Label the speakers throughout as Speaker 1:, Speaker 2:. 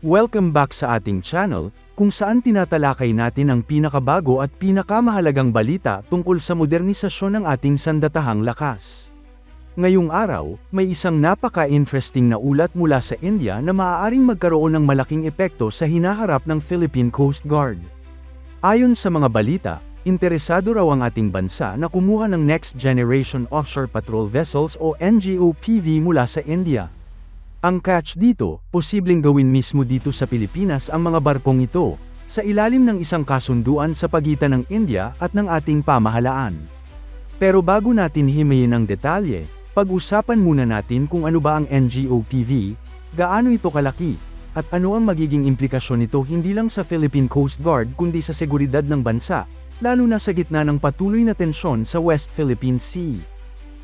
Speaker 1: Welcome back sa ating channel, kung saan tinatalakay natin ang pinakabago at pinakamahalagang balita tungkol sa modernisasyon ng ating sandatahang lakas. Ngayong araw, may isang napaka-interesting na ulat mula sa India na maaaring magkaroon ng malaking epekto sa hinaharap ng Philippine Coast Guard. Ayon sa mga balita, interesado raw ang ating bansa na kumuha ng Next Generation Offshore Patrol Vessels o NGOPV mula sa India. Ang catch dito, posibleng gawin mismo dito sa Pilipinas ang mga barkong ito, sa ilalim ng isang kasunduan sa pagitan ng India at ng ating pamahalaan. Pero bago natin himayin ang detalye, pag-usapan muna natin kung ano ba ang NGOPV, gaano ito kalaki, at ano ang magiging implikasyon nito hindi lang sa Philippine Coast Guard kundi sa seguridad ng bansa, lalo na sa gitna ng patuloy na tensyon sa West Philippine Sea.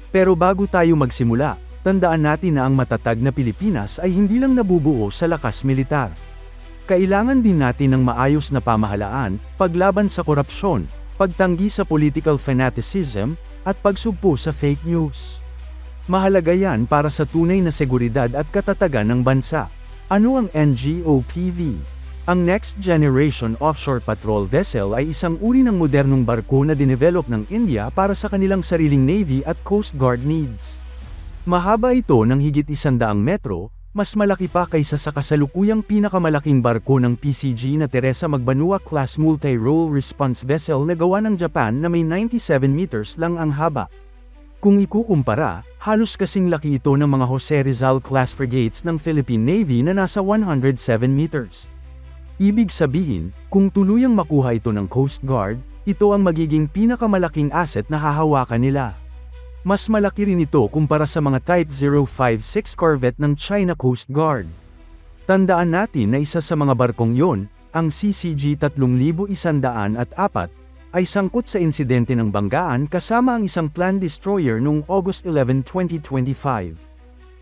Speaker 1: Pero bago tayo magsimula, tandaan natin na ang matatag na Pilipinas ay hindi lang nabubuo sa lakas militar. Kailangan din natin ng maayos na pamahalaan, paglaban sa korupsyon, pagtanggi sa political fanaticism, at pagsugpo sa fake news. Mahalaga yan para sa tunay na seguridad at katatagan ng bansa. Ano ang NGOPV? Ang Next Generation Offshore Patrol Vessel ay isang uri ng modernong barko na dinevelop ng India para sa kanilang sariling Navy at Coast Guard needs. Mahaba ito ng higit isandaang metro, mas malaki pa kaysa sa kasalukuyang pinakamalaking barko ng PCG na Teresa Magbanua Class Multi-Role Response Vessel na gawa ng Japan na may 97 meters lang ang haba. Kung ikukumpara, halos kasing laki ito ng mga Jose Rizal class frigates ng Philippine Navy na nasa 107 meters. Ibig sabihin, kung tuluyang makuha ito ng Coast Guard, ito ang magiging pinakamalaking asset na hahawakan nila. Mas malaki rin ito kumpara sa mga Type 056 Corvette ng China Coast Guard. Tandaan natin na isa sa mga barkong yon, ang CCG 3104, ay sangkot sa insidente ng banggaan kasama ang isang planned destroyer noong August 11, 2025.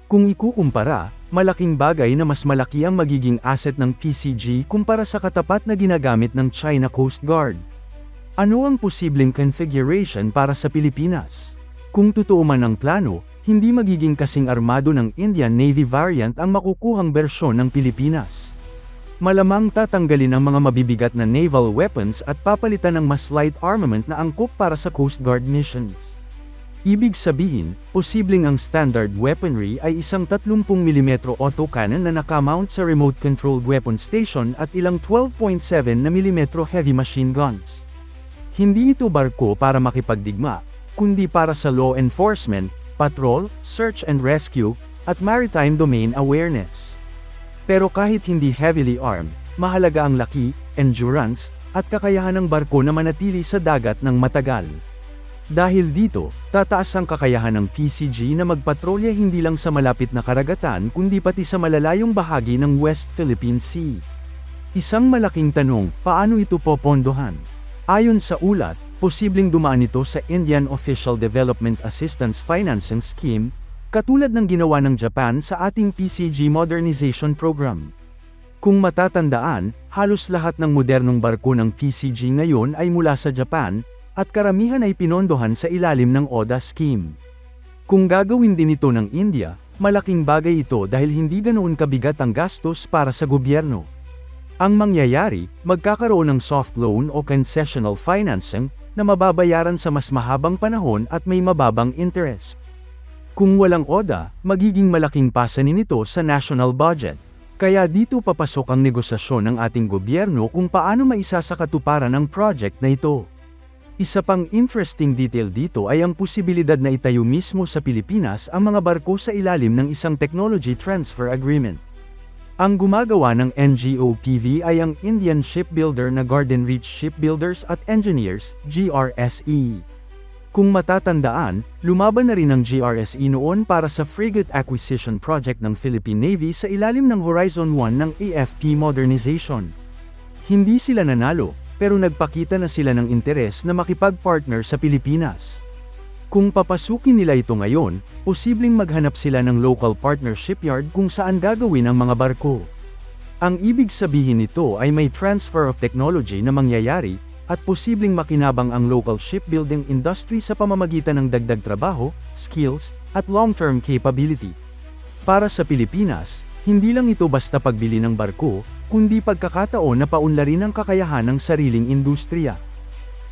Speaker 1: Kung ikukumpara, malaking bagay na mas malaki ang magiging asset ng PCG kumpara sa katapat na ginagamit ng China Coast Guard. Ano ang posibleng configuration para sa Pilipinas? Kung totoo man ang plano, hindi magiging kasing armado ng Indian Navy variant ang makukuhang bersyon ng Pilipinas. Malamang tatanggalin ang mga mabibigat na naval weapons at papalitan ng mas light armament na angkop para sa Coast Guard missions. Ibig sabihin, posibleng ang standard weaponry ay isang 30mm autocannon na nakamount sa remote-controlled weapon station at ilang 12.7mm heavy machine guns. Hindi ito barko para makipagdigma, kundi para sa law enforcement, patrol, search and rescue, at maritime domain awareness. Pero kahit hindi heavily armed, mahalaga ang laki, endurance, at kakayahan ng barko na manatili sa dagat ng matagal. Dahil dito, tataas ang kakayahan ng PCG na magpatrolya hindi lang sa malapit na karagatan kundi pati sa malalayong bahagi ng West Philippine Sea. Isang malaking tanong, paano ito popondohan? Ayon sa ulat, posibleng dumaan ito sa Indian Official Development Assistance Financing Scheme, katulad ng ginawa ng Japan sa ating PCG Modernization Program. Kung matatandaan, halos lahat ng modernong barko ng PCG ngayon ay mula sa Japan, at karamihan ay pinondohan sa ilalim ng ODA scheme. Kung gagawin din ito ng India, malaking bagay ito dahil hindi ganoon kabigat ang gastos para sa gobyerno. Ang mangyayari, magkakaroon ng soft loan o concessional financing na mababayaran sa mas mahabang panahon at may mababang interest. Kung walang ODA, magiging malaking pasanin ito sa national budget. Kaya dito papasok ang negosasyon ng ating gobyerno kung paano maisasakatuparan ang project na ito. Isa pang interesting detail dito ay ang posibilidad na itayo mismo sa Pilipinas ang mga barko sa ilalim ng isang technology transfer agreement. Ang gumagawa ng NGOPV ay ang Indian shipbuilder na Garden Reach Shipbuilders at Engineers, GRSE. Kung matatandaan, lumaban na rin ang GRSE noon para sa frigate acquisition project ng Philippine Navy sa ilalim ng Horizon 1 ng AFP modernization. Hindi sila nanalo, pero nagpakita na sila ng interes na makipag-partner sa Pilipinas. Kung papasukin nila ito ngayon, posibleng maghanap sila ng local partner shipyard kung saan gagawin ang mga barko. Ang ibig sabihin nito ay may transfer of technology na mangyayari, at posibleng makinabang ang local shipbuilding industry sa pamamagitan ng dagdag trabaho, skills, at long-term capability. Para sa Pilipinas, Hindi lang ito basta pagbili ng barko, kundi pagkakataon na paunlarin ang kakayahan ng sariling industriya.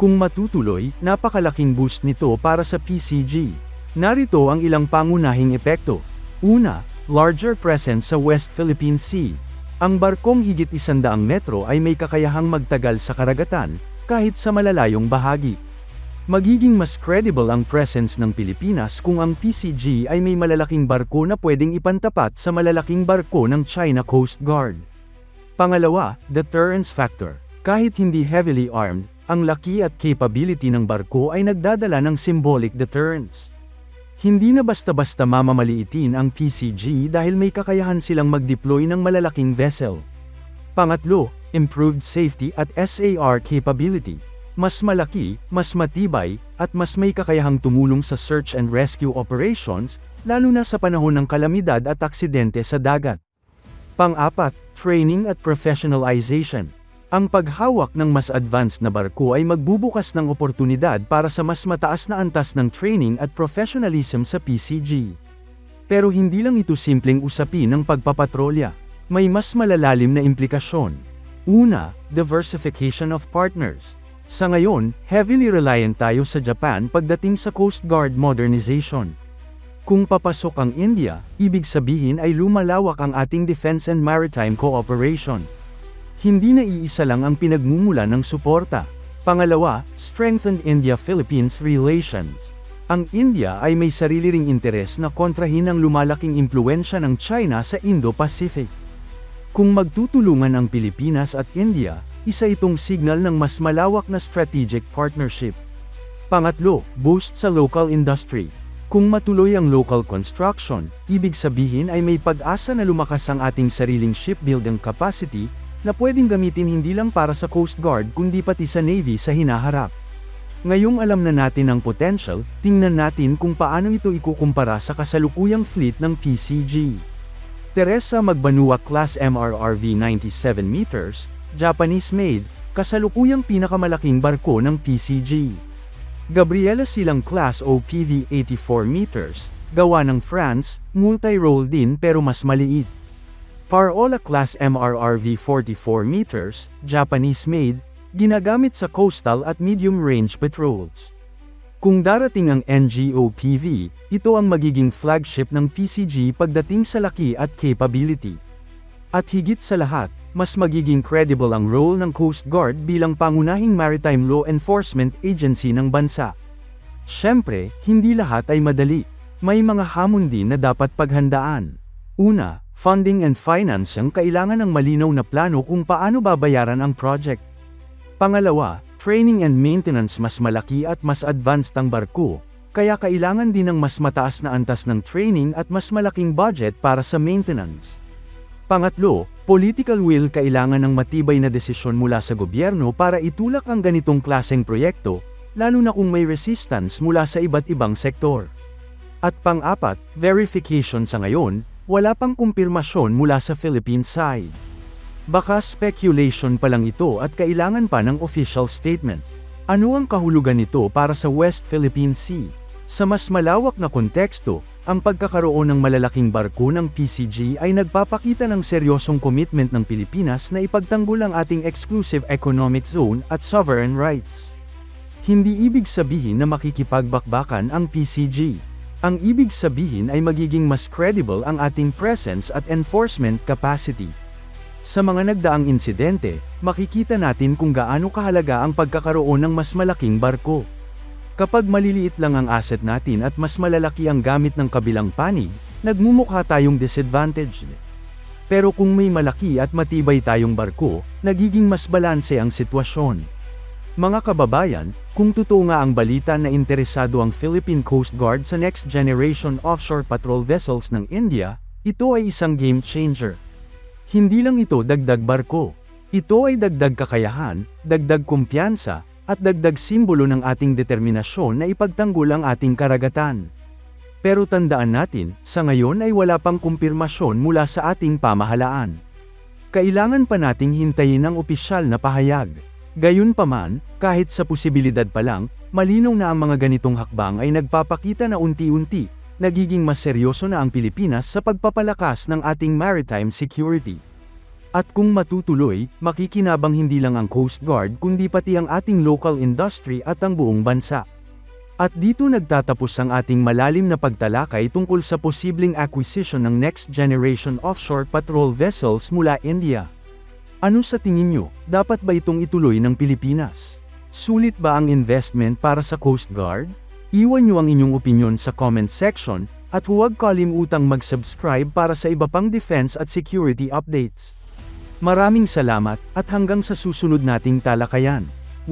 Speaker 1: Kung matutuloy, napakalaking boost nito para sa PCG. Narito ang ilang pangunahing epekto. Una, larger presence sa West Philippine Sea. Ang barkong higit isandaang metro ay may kakayahang magtagal sa karagatan, kahit sa malalayong bahagi. Magiging mas credible ang presence ng Pilipinas kung ang PCG ay may malalaking barko na pwedeng ipantapat sa malalaking barko ng China Coast Guard. Pangalawa, deterrence factor. Kahit hindi heavily armed, ang laki at capability ng barko ay nagdadala ng symbolic deterrence. Hindi na basta-basta mamamaliitin ang PCG dahil may kakayahan silang mag-deploy ng malalaking vessel. Pangatlo, improved safety at SAR capability. Mas malaki, mas matibay, at mas may kakayahang tumulong sa search and rescue operations, lalo na sa panahon ng kalamidad at aksidente sa dagat. Pang-apat, training at professionalization. Ang paghawak ng mas advanced na barko ay magbubukas ng oportunidad para sa mas mataas na antas ng training at professionalism sa PCG. Pero hindi lang ito simpleng usapin ng pagpapatrolya. May mas malalalim na implikasyon. Una, diversification of partners. Sa ngayon, heavily reliant tayo sa Japan pagdating sa Coast Guard modernization. Kung papasok ang India, ibig sabihin ay lumalawak ang ating defense and maritime cooperation. Hindi na iisa lang ang pinagmumula ng suporta. Pangalawa, strengthened India-Philippines relations. Ang India ay may sarili ring interes na kontrahin ang lumalaking impluensya ng China sa Indo-Pacific. Kung magtutulungan ang Pilipinas at India, isa itong signal ng mas malawak na strategic partnership. Pangatlo, boost sa local industry. Kung matuloy ang local construction, ibig sabihin ay may pag-asa na lumakas ang ating sariling shipbuilding capacity, na pwedeng gamitin hindi lang para sa Coast Guard kundi pati sa Navy sa hinaharap. Ngayong alam na natin ang potential, tingnan natin kung paano ito ikukumpara sa kasalukuyang fleet ng PCG. Teresa Magbanua Class MRRV 97 meters, Japanese-made, kasalukuyang pinakamalaking barko ng PCG. Gabriela Silang Class OPV 84 meters, gawa ng France, multi-role din pero mas maliit. Parola Class MRRV 44 meters, Japanese-made, ginagamit sa coastal at medium-range patrols. Kung darating ang NGOPV, ito ang magiging flagship ng PCG pagdating sa laki at capability. At higit sa lahat, mas magiging credible ang role ng Coast Guard bilang pangunahing maritime law enforcement agency ng bansa. Siyempre, hindi lahat ay madali. May mga hamon din na dapat paghandaan. Una, funding and finance ang kailangan ng malinaw na plano kung paano babayaran ang project. Pangalawa, training and maintenance mas malaki at mas advanced ang barko, kaya kailangan din ng mas mataas na antas ng training at mas malaking budget para sa maintenance. Pangatlo, political will kailangan ng matibay na desisyon mula sa gobyerno para itulak ang ganitong klaseng proyekto, lalo na kung may resistance mula sa iba't ibang sektor. At pang-apat, verification sa ngayon, wala pang kumpirmasyon mula sa Philippine side. Baka speculation pa lang ito at kailangan pa ng official statement. Ano ang kahulugan nito para sa West Philippine Sea? Sa mas malawak na konteksto, ang pagkakaroon ng malalaking barko ng PCG ay nagpapakita ng seryosong commitment ng Pilipinas na ipagtanggol ang ating exclusive economic zone at sovereign rights. Hindi ibig sabihin na makikipagbakbakan ang PCG. Ang ibig sabihin ay magiging mas credible ang ating presence at enforcement capacity. Sa mga nagdaang insidente, makikita natin kung gaano kahalaga ang pagkakaroon ng mas malaking barko. Kapag maliliit lang ang asset natin at mas malalaki ang gamit ng kabilang panig, nagmumukha tayong disadvantaged. Pero kung may malaki at matibay tayong barko, nagiging mas balanse ang sitwasyon. Mga kababayan, kung totoo nga ang balita na interesado ang Philippine Coast Guard sa next generation offshore patrol vessels ng India, ito ay isang game changer. Hindi lang ito dagdag barko. Ito ay dagdag kakayahan, dagdag kumpiyansa, at dagdag simbolo ng ating determinasyon na ipagtanggol ang ating karagatan. Pero tandaan natin, sa ngayon ay wala pang kumpirmasyon mula sa ating pamahalaan. Kailangan pa nating hintayin ang opisyal na pahayag. Gayunpaman, kahit sa posibilidad pa lang, malinaw na ang mga ganitong hakbang ay nagpapakita na unti-unti, nagiging mas seryoso na ang Pilipinas sa pagpapalakas ng ating maritime security. At kung matutuloy, makikinabang hindi lang ang Coast Guard kundi pati ang ating local industry at ang buong bansa. At dito nagtatapos ang ating malalim na pagtalakay tungkol sa posibleng acquisition ng next generation offshore patrol vessels mula India. Ano sa tingin nyo, dapat ba itong ituloy ng Pilipinas? Sulit ba ang investment para sa Coast Guard? Iwan nyo ang inyong opinion sa comment section, at huwag kalimutang mag-subscribe para sa iba pang defense at security updates. Maraming salamat, at hanggang sa susunod nating talakayan.